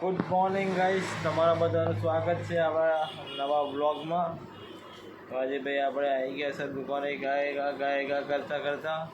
Good morning guys તમારા બધાનું સ્વાગત છે આપણા નવા બ્લોગમાં આજે ભાઈ આપણે આવી ગયા છે દુકાને ગાય ગા ગાય ગા કરતા કરતા.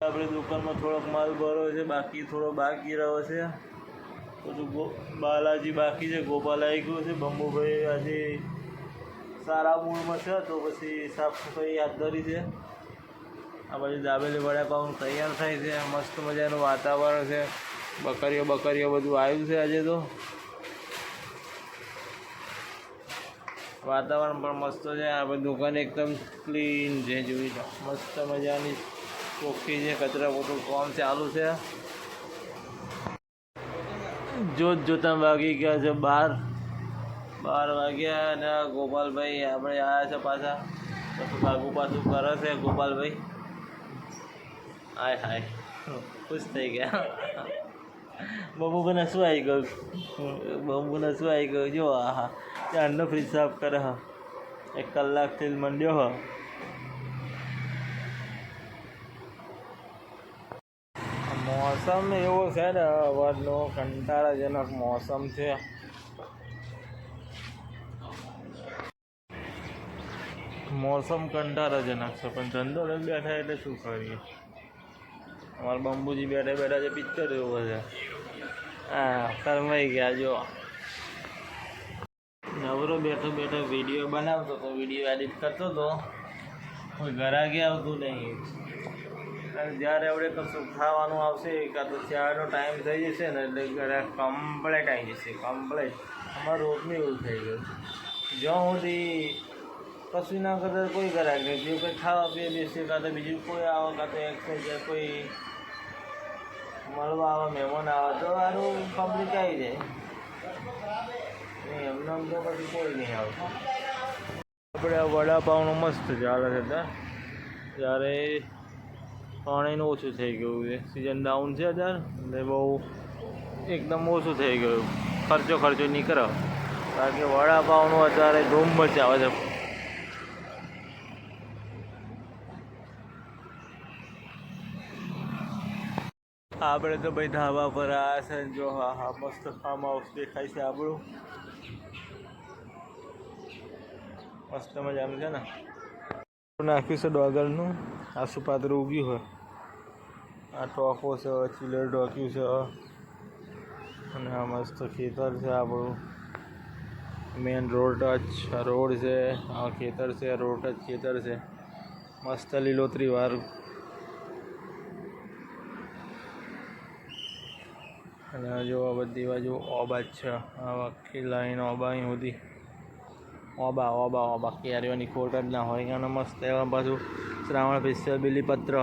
આપણે દુકાનમાં થોડોક માલ ભરો છે, બાકી થોડો બાકી રહ્યો છે. બધું ગો, બાલાજી બાકી છે, ગોપાલ આવી ગયો છે, બંબુભાઈ આજે સારા મૂળમાં છે, તો પછી સાફ સફાઈ હાથ ધરી છે. આ બાજુ દાબેલી વડાપાઉં તૈયાર થાય છે, મસ્ત મજાનું વાતાવરણ છે. બકરીઓ બકરીઓ બધું આવ્યું છે આજે તો. વાતાવરણ પણ મસ્ત છે. આપણે દુકાન એકદમ ક્લીન છે, જોઈ લો. મસ્ત મજાની ચોખ્ખી છે, કચરા પોતું કામ ચાલુ છે. જોત જોતા વાગી ગયા છે બાર. બાર વાગ્યા અને ગોપાલભાઈ આપણે આવ્યા છે પાછા. પછી ભાગુ પાછું કરે છે, ગોપાલભાઈ. હાય હાય. ખુશ થઈ ગયા. બબુને શું આવી ગયું? બબુને શું આવી ગયું? જો આ હા ત્યારનો ફ્રીજ સાફ કરે હ. એક કલાકથી મંડ્યો હ. મોસમ એવો છે ને અવારનો કંટાળાજનક મોસમ છે. મોસમ કંટાળાજનક છે, પણ ધંધો લઈને બેઠા એટલે શું કરીએ? અમારા બંબુજી બેઠા બેઠા જે પિક્ચર જોવો છે. હા, શરમાઈ ગયા જો નવરો બેઠો બેઠો વીડિયો બનાવતો તો વીડિયો એડિટ કરતો તો કોઈ ઘરાકી આવતું નહીં. અને જ્યારે આપણે કશું ખાવાનું આવશે કાં તો ચારનો ટાઈમ થઈ જશે ને, એટલે ઘરે કમ્પ્લેટ આવી જશે કમ્પ્લેટ અમારું રોજનું એવું થઈ ગયું. જ્યાં સુધી કશું ના કરતા કોઈ ઘરાક નહીં. જે કંઈ ખાવા પીએ બેસીએ કાં તો બીજું કોઈ આવે, કાં તો એક્સરસાઇઝ કોઈ મળવા આવે, મહેમાન આવે, તો સારું પબ્લિક આવી જાય. નહીં, એમને આમ તો પછી કોઈ નહીં આવતું. આપણે આ મસ્ત ચાલે છે ત્યાં જ્યારે પાણીનું ઓછું થઈ ગયું છે. સિઝન ડાઉન છે અત્યારે, એટલે બહુ એકદમ ઓછું થઈ ગયું. ખર્ચો ખર્ચો નીકળે કારણ કે વડાપાવનું અત્યારે ધૂમ મચાવે છે. આપણે તો ભાઈ ધાબા પર આવ્યા છે જો હા હા, મસ્ત ફાર્મ હાઉસ દેખાય છે આપણું. મસ્ત મજાનું છે ને. નાખ્યું છે ડોગરનું આસુપાત્ર ઉગ્યું હોય આ ટોકો છે ચિલર ડોક્યું છે. અને આ મસ્ત ખેતર છે આપણું. મેન રોડ ટચ રોડ છે. આ ખેતર છે રોડ ટચ ખેતર છે. મસ્ત લીલોતરી વાળું અને જો બધી બાજુ ઓબા જ છે. આ આખી લાઈન ઓબા અહીં સુધી. ઓબા ઓબા ઓબા. કેરીઓની ખોટ જ ના હોય. અને મસ્ત એવા પાછું શ્રાવણ સ્પેશિયલ બિલીપત્ર.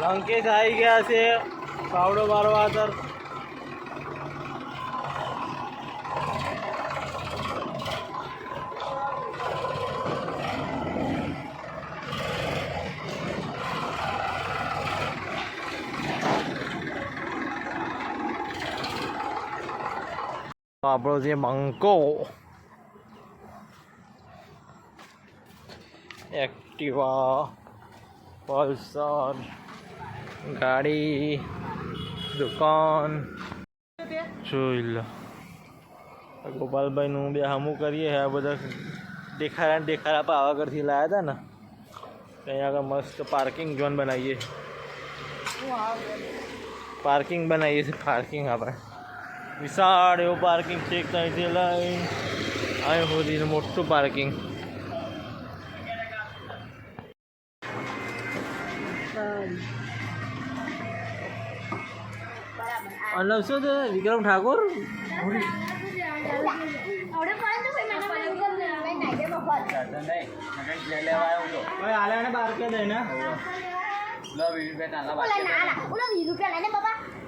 લંકેશ આવી ગયા છે. પાવડો મારવા અંદર આપણો જે મંકો એક્ટિવા પલ્સર ગાડી દુકાન જોઈ લો ગોપાલભાઈનું બે હમું કરીએ આ બધા દેખાડા ને દેખાડા પાવાગઢથી લાવ્યા હતા ને ત્યાં આગળ મસ્ત પાર્કિંગ ઝોન બનાવીએ પાર્કિંગ બનાવીએ છીએ પાર્કિંગ આપણે વિશાળ એવું પાર્કિંગ છે ત્યાંથી લઈ અહીં સુધીનું મોટું પાર્કિંગ અને શું છે વિક્રમ ઠાકોર આલે બાર કે દઈ ને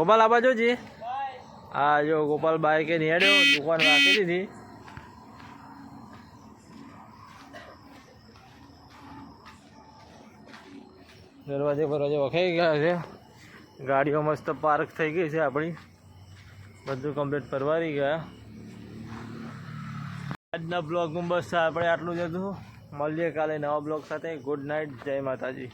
ગોપાલ, આ બાજુ જી. હા, જો ગોપાલ બાઈકે નિહાળ્યો દુકાન રાખી દીધી. દરવાજે બરવાજે વખાઈ ગયા છે. ગાડીઓ મસ્ત પાર્ક થઈ ગઈ છે આપણી. બધું કમ્પ્લીટ પરવારી ગયા. આજના બ્લોગમાં બસ આપણે આટલું જ હતું. મળીએ કાલે નવા બ્લોગ સાથે. ગુડ નાઇટ જય માતાજી.